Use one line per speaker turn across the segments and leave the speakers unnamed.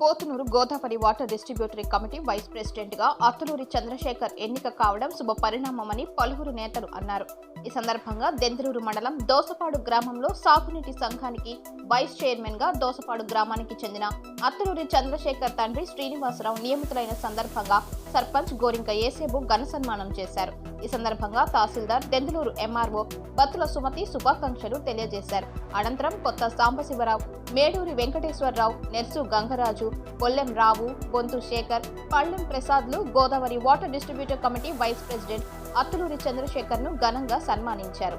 Pothunuru Godavari water distributary committee vice ప్రెసిడెంట్గా అత్తులూరి చంద్రశేఖర్ ఎన్నిక కావడం శుభ పరిణామమని పలువురు నేతలు అన్నారు. ఈ సందర్భంగా దెందరూరు మండలం దోసపాడు గ్రామంలో సాగునీటి సంఘానికి వైస్ చైర్మన్గా దోసపాడు గ్రామానికి చెందిన అత్తులూరి చంద్రశేఖర్ తండ్రి శ్రీనివాసరావు నియమితులైన సందర్భంగా సర్పంచ్ గోరింక ఏసేబు ఘన సన్మానం చేశారు. ఈ సందర్భంగా తహసీల్దార్ దెందులూరు ఎంఆర్ఓ బత్తుల సుమతి శుభాకాంక్షలు తెలియజేశారు. అనంతరం కొత్త సాంబశివరావు మేడూరి వెంకటేశ్వరరావు నెర్సు గంగరాజు కొల్లెం రావు Bonthu Sekhar Pallem ప్రసాద్లు Godavari water distributor committee vice president Attuluri చంద్రశేఖర్ను ఘనంగా సన్మానించారు.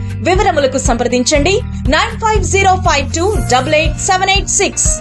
వివరములకు సంప్రదించండి. Nine five zero five two double eight seven eight six.